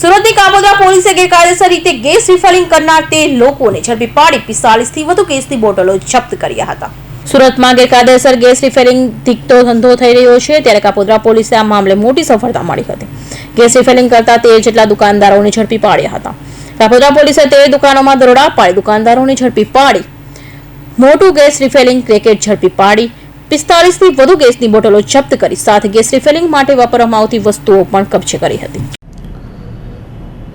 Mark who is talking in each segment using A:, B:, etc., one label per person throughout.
A: સુરતની કામોદરા પોલીસે ગેરકાયદેસર રીતે ગેસ રિફિલિંગ કરનાર તે લોકોને ઝડપી પાડી પિસ્તાલીસથી વધુ ગેસની બોટલો જપ્ત કર્યા હતા. સુરતમાં ગેરકાયદેસર ગેસ રિફિલિંગ ધીકતો ધંધો થઈ રહ્યો છે, ત્યારે કાપોદ્રા પોલીસે આ મામલે મોટી સફળતા મળી હતી. ગેસ રિફિલિંગ કરતા તેર જેટલા દુકાનદારોને ઝડપી પાડ્યા હતા. કાપોદ્રા પોલીસે તેર દુકાનોમાં દરોડા પાડી દુકાનદારોને ઝડપી પાડી. મોટું ગેસ રિફિલિંગ ક્રેકેટ ઝડપી પાડી પિસ્તાળીસથી વધુ ગેસની બોટલો જપ્ત કરી, સાથે ગેસ રિફિલિંગ માટે વાપરવામાં આવતી વસ્તુઓ પણ કબજે કરી હતી.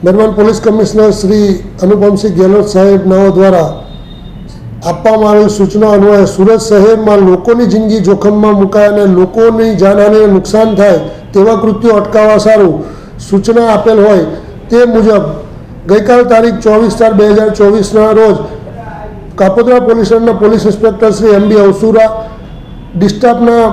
B: દરમિયાન પોલીસ કમિશનર શ્રી અનુપમસિંહ ગેહલોત સાહેબ નાઓ દ્વારા આપવામાં આવેલ સૂચના અન્વયે સુરત શહેરમાં લોકોની જિંદગી જોખમમાં મુકાય અને લોકોની જાનહાનિને નુકસાન થાય તેવા કૃત્યો અટકાવવા સારું સૂચના આપેલ હોય તે મુજબ ગઈકાલ તારીખ ચોવીસ ચાર બે હજાર ચોવીસના રોજ Kapodra police police inspector Shri M B Avasura, ડિસ્ટાફના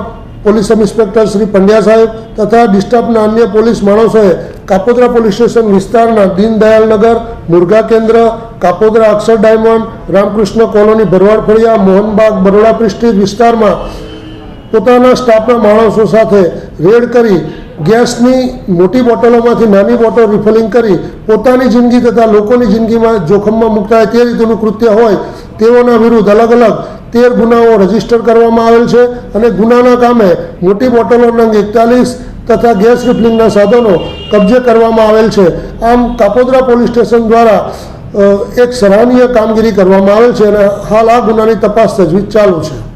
B: police sub inspector Shri Pandya સાહેબ તથા ડિસ્ટાફના અન્ય પોલીસ માણસોએ કાપોદ્રા પોલીસ સ્ટેશન વિસ્તારના દીનદયાલ નગર મુરઘા કેન્દ્ર, Kapodra Akshar diamond, Ramkrishna colony Bharwad Faliya, Mohanbag, Baroda prestige વિસ્તારમાં પોતાના સ્ટાફના માણસો સાથે રેડ કરી ગેસની મોટી બોટલોમાંથી નાની બોટલ રિફિલિંગ કરી પોતાની જિંદગી તથા લોકોની જિંદગીમાં જોખમમાં મુકતા તે રીતેનું કૃત્ય હોય તેઓના વિરુદ્ધ અલગ અલગ તેર ગુનાઓ રજિસ્ટર કરવામાં આવેલ છે અને ગુનાના કામે મોટી બોટલોના એકતાલીસ તથા ગેસ રિફિલિંગના સાધનો કબજે કરવામાં આવેલ છે. આમ કાપોદરા પોલીસ સ્ટેશન દ્વારા એક સરાહનીય કામગીરી કરવામાં આવેલ છે અને હાલ આ ગુનાની તપાસ તજવીજ ચાલુ છે.